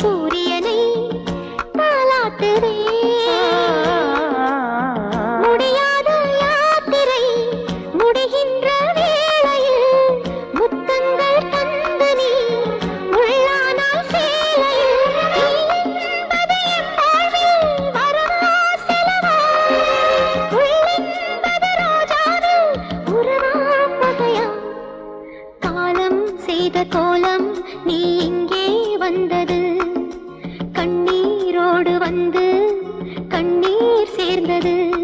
சூரியனை தாலாட்டுதே முடியாத யாத்திரை முடிகின்ற வேளையில் முத்தங்கள் நீ உள்ளானால் சேலையில் காலம் செய்த கோலம் நீ வந்து கண்ணீர் சேர்ந்தது.